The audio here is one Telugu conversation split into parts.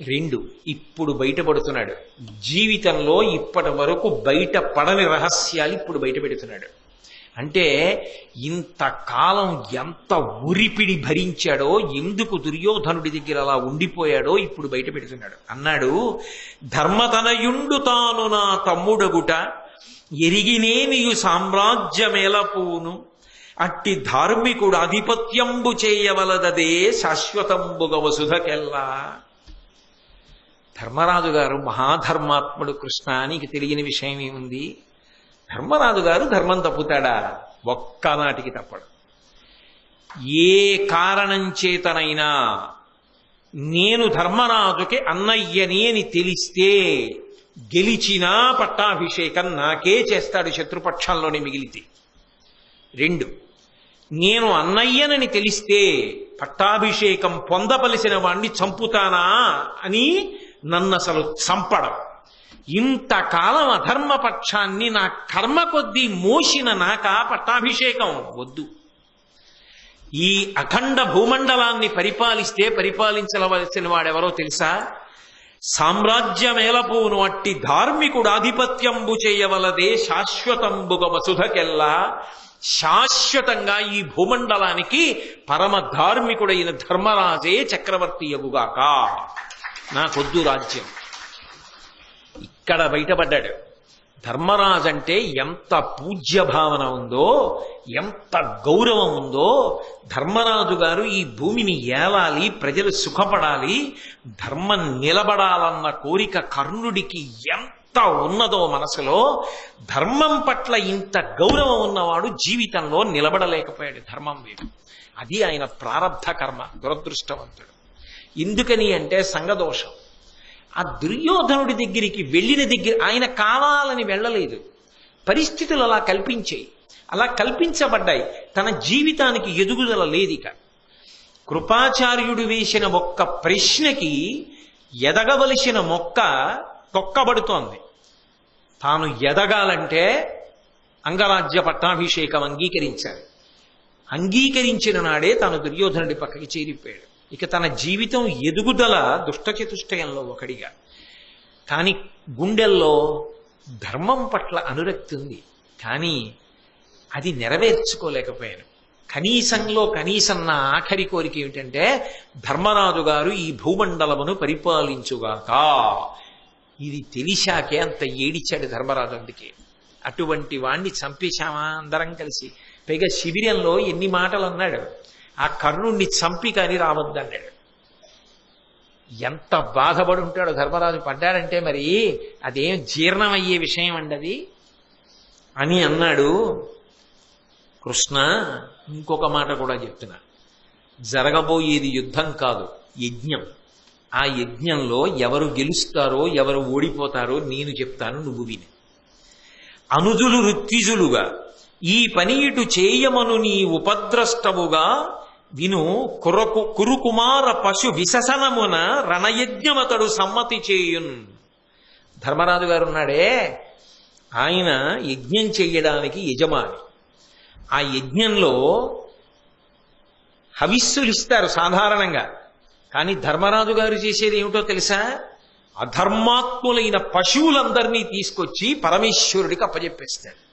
రెండు. ఇప్పుడు బయటపడుతున్నాడు. జీవితంలో ఇప్పటి వరకు బయట పడని రహస్యాలు ఇప్పుడు బయట పెడుతున్నాడు అంటే ఇంతకాలం ఎంత ఉరిపిడి భరించాడో ఎందుకు దుర్యోధనుడి దగ్గర అలా ఉండిపోయాడో ఇప్పుడు బయట పెడుతున్నాడు అన్నాడు ధర్మతనయుండు తాను నా తమ్ముడగుట ఎరిగినేనియు సామ్రాజ్యమేలపూను అట్టి ధార్మికుడు ఆధిపత్యంబు చేయవలదదే శాశ్వతంబుగ వసుధకెల్లా. ధర్మరాజు గారు మహాధర్మాత్ముడు కృష్ణ నీకు తెలియని విషయం ఏముంది? ధర్మరాజు గారు ధర్మం తప్పుతాడా? ఒక్కనాటికి తప్పడు. ఏ కారణం చేతనైనా నేను ధర్మరాజుకి అన్నయ్యని అని తెలిస్తే గెలిచినా పట్టాభిషేకం నాకే చేస్తాడు శత్రుపక్షంలోనే మిగిలితే. రెండు నేను అన్నయ్యనని తెలిస్తే పట్టాభిషేకం పొందవలసిన వాణ్ణి చంపుతానా అని నన్ను అసలు చంపడం ఇంతకాలం అధర్మపక్షాన్ని నా కర్మ కొద్దీ మోసిన నాక పట్టాభిషేకం వద్దు. ఈ అఖండ భూమండలాన్ని పరిపాలిస్తే పరిపాలించవలసిన వాడెవరో తెలుసా? సామ్రాజ్యమేలపోను అట్టి ధార్మికుడు ఆధిపత్యంబు చేయవలదే శాశ్వతంబుగ వసుధకెల్లా శాశ్వతంగా ఈ భూమండలానికి పరమ ధార్మికుడైన ధర్మరాజే చక్రవర్తి యగుగాక. నాకొద్దు రాజ్యం. ఇక్కడ బయటపడ్డాడు. ధర్మరాజు అంటే ఎంత పూజ్య భావన ఉందో ఎంత గౌరవం ఉందో ధర్మరాజు గారు ఈ భూమిని ఏలాలి ప్రజలు సుఖపడాలి ధర్మం నిలబడాలన్న కోరిక కర్ణుడికి ఎంత ఉన్నదో మనసులో ధర్మం పట్ల ఇంత గౌరవం ఉన్నవాడు జీవితంలో నిలబడలేకపోయాడు ధర్మం వేడు అది ఆయన ప్రారంధ కర్మ దురదృష్టవంతుడు. ఎందుకని అంటే సంగదోషం ఆ దుర్యోధనుడి దగ్గరికి వెళ్ళిన దగ్గర ఆయన కావాలని వెళ్ళలేదు. పరిస్థితులు అలా కల్పించాయి. అలా కల్పించబడ్డాయి. తన జీవితానికి ఎదుగుదల లేదిక. కృపాచార్యుడు వేసిన ఒక్క ప్రశ్నకి ఎదగవలసిన మొక్క తొక్కబడుతోంది. తాను ఎదగాలంటే అంగరాజ్య పట్టాభిషేకం అంగీకరించాలి. అంగీకరించిన నాడే తాను దుర్యోధనుడి పక్కకి చేరిపోయాడు. ఇక తన జీవితం ఎదుగుదల దుష్టచతుష్టయంలో ఒకడిగా. కానీ గుండెల్లో ధర్మం పట్ల అనురక్తి ఉంది. కానీ అది నెరవేర్చుకోలేకపోయాను. కనీసంలో కనీసం నా ఆఖరి కోరిక ఏమిటంటే ధర్మరాజు గారు ఈ భూమండలమును పరిపాలించుగాక. ఇది తెలిసాకే అంత ఏడిచాడు ధర్మరాజు అందుకే. అటువంటి వాణ్ణి చంపేశామా అందరం కలిసి. పైగా శిబిరంలో ఎన్ని మాటలు అన్నాడు ఆ కర్ణుణ్ణి చంపి కానీ రావద్దన్నాడు ఎంత బాధపడి ఉంటాడో ధర్మరాజు పడ్డాడంటే మరి అదేం జీర్ణమయ్యే విషయం అండి అని అన్నాడు కృష్ణ. ఇంకొక మాట కూడా చెప్తున్నా. జరగబోయేది యుద్ధం కాదు యజ్ఞం. ఆ యజ్ఞంలో ఎవరు గెలుస్తారో ఎవరు ఓడిపోతారో నేను చెప్తాను నువ్వు విని. అనుజులు రుత్విజులుగా ఈ పని ఇటు చేయమను నీ ఉపద్రష్టముగా విను కురకు కురుకుమార పశు విశసనమున రణయజ్ఞమతడు సమ్మతి చేయున్. ధర్మరాజు గారు ఉన్నాడే ఆయన యజ్ఞం చేయడానికి యజమాని. ఆ యజ్ఞంలో హవిస్సులు ఇస్తారు సాధారణంగా. కానీ ధర్మరాజు గారు చేసేది ఏమిటో తెలుసా? అధర్మాత్ములైన పశువులందరినీ తీసుకొచ్చి పరమేశ్వరుడికి అప్పజెప్పేస్తాడు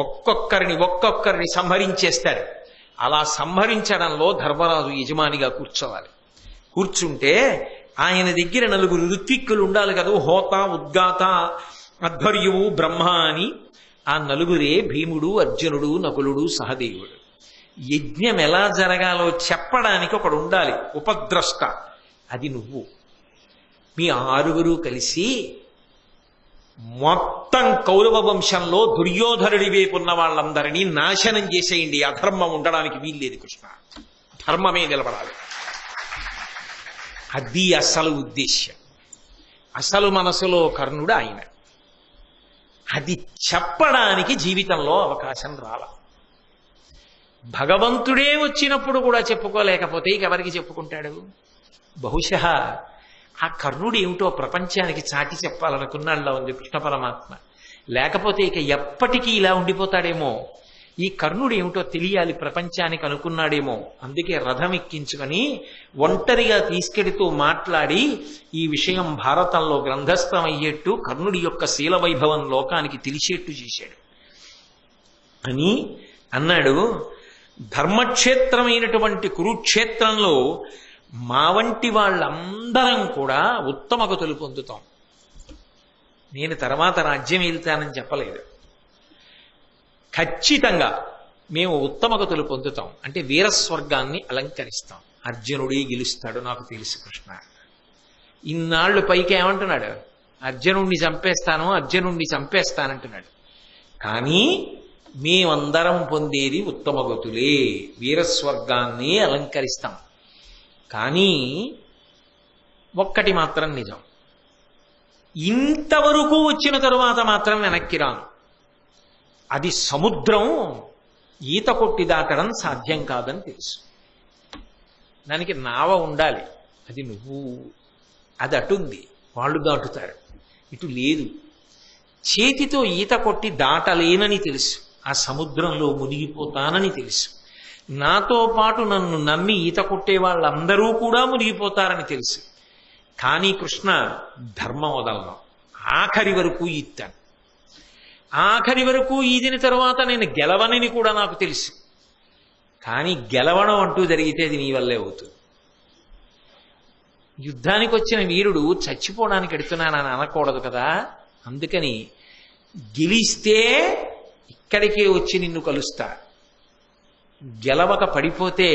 ఒక్కొక్కరిని ఒక్కొక్కరిని సంహరించేస్తాడు అలా సంహరించడంలో ధర్మరాజు యజమానిగా కూర్చోవాలి. కూర్చుంటే ఆయన దగ్గర నలుగురు ఋత్విక్కులు ఉండాలి కదా. హోత ఉద్గాత అధ్వర్యువు బ్రహ్మ అని ఆ నలుగురే భీముడు అర్జునుడు నకులుడు సహదేవుడు. యజ్ఞం ఎలా జరగాలో చెప్పడానికి ఒకడు ఉండాలి. ఉపద్రష్ట. అది నువ్వు. మీ ఆరుగురు కలిసి మొత్తం కౌరవ వంశంలో దుర్యోధనుడి వైపు ఉన్న వాళ్ళందరినీ నాశనం చేసేయండి. అధర్మం ఉండడానికి వీల్లేదు కృష్ణ. ధర్మమే నిలబడాలి. అది అసలు ఉద్దేశ్యం. అసలు మనసులో కర్ణుడు ఆయన. అది చెప్పడానికి జీవితంలో అవకాశం రాల. భగవంతుడే వచ్చినప్పుడు కూడా చెప్పుకోలేకపోతే ఇక ఎవరికి చెప్పుకుంటాడు? బహుశా ఆ కర్ణుడు ఏమిటో ప్రపంచానికి చాటి చెప్పాలనుకున్నాళ్ళ ఉంది కృష్ణ పరమాత్మ. లేకపోతే ఇక ఎప్పటికీ ఇలా ఉండిపోతాడేమో? ఈ కర్ణుడు ఏమిటో తెలియాలి ప్రపంచానికి అనుకున్నాడేమో? అందుకే రథం ఎక్కించుకొని ఒంటరిగా తీసుకెడుతూ మాట్లాడి ఈ విషయం భారతంలో గ్రంథస్థం అయ్యేట్టు కర్ణుడి యొక్క శీల వైభవం లోకానికి తెలిసేట్టు చేశాడు. అని అన్నాడు. ధర్మక్షేత్రమైనటువంటి కురుక్షేత్రంలో మా వంటి వాళ్ళందరం కూడా ఉత్తమ గతులు పొందుతాం. నేను తర్వాత రాజ్యం వెళ్తానని చెప్పలేదు. ఖచ్చితంగా మేము ఉత్తమ గతులు పొందుతాం. అంటే వీరస్వర్గాన్ని అలంకరిస్తాం. అర్జునుడి గెలుస్తాడు నాకు తెలుసు కృష్ణ. ఇన్నాళ్ళు పైకి ఏమంటున్నాడు? అర్జునుణ్ణి చంపేస్తాను అర్జునుణ్ణి చంపేస్తానంటున్నాడు. కానీ మేమందరం పొందేది ఉత్తమ గతులే వీరస్వర్గాన్ని అలంకరిస్తాం. కానీ ఒక్కటి మాత్రం నిజం. ఇంతవరకు వచ్చిన తరువాత మాత్రం వెనక్కి రాను. అది సముద్రం ఈత కొట్టి దాటడం సాధ్యం కాదని తెలుసు. దానికి నావ ఉండాలి. అది నువ్వు అది అటుంది. వాళ్ళు దాటుతారు. ఇటు లేదు. చేతితో ఈత కొట్టి దాటలేనని తెలుసు. ఆ సముద్రంలో మునిగిపోతానని తెలుసు. నాతో పాటు నన్ను నమ్మి ఈత కొట్టే వాళ్ళందరూ కూడా మునిగిపోతారని తెలుసు. కానీ కృష్ణ ధర్మం వదలను. ఆఖరి వరకు ఈత్తాను. ఆఖరి వరకు ఈదిన తర్వాత నేను గెలవనని కూడా నాకు తెలుసు. కానీ గెలవడం అంటూ జరిగితే అది నీ వల్లే అవుతుంది. యుద్ధానికి వచ్చిన వీరుడు చచ్చిపోవడానికి ఎడుతున్నానని అనకూడదు కదా. అందుకని గెలిస్తే ఇక్కడికే వచ్చి నిన్ను కలుస్తా గెలవక పడిపోతే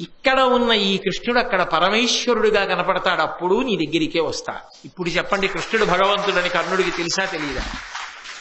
ఇక్కడ ఉన్న ఈ కృష్ణుడు అక్కడ పరమేశ్వరుడుగా కనపడతాడు అప్పుడు నీ దగ్గరికే వస్తా. ఇప్పుడు చెప్పండి కృష్ణుడు భగవంతుడని కర్ణుడికి తెలుసా తెలియదా?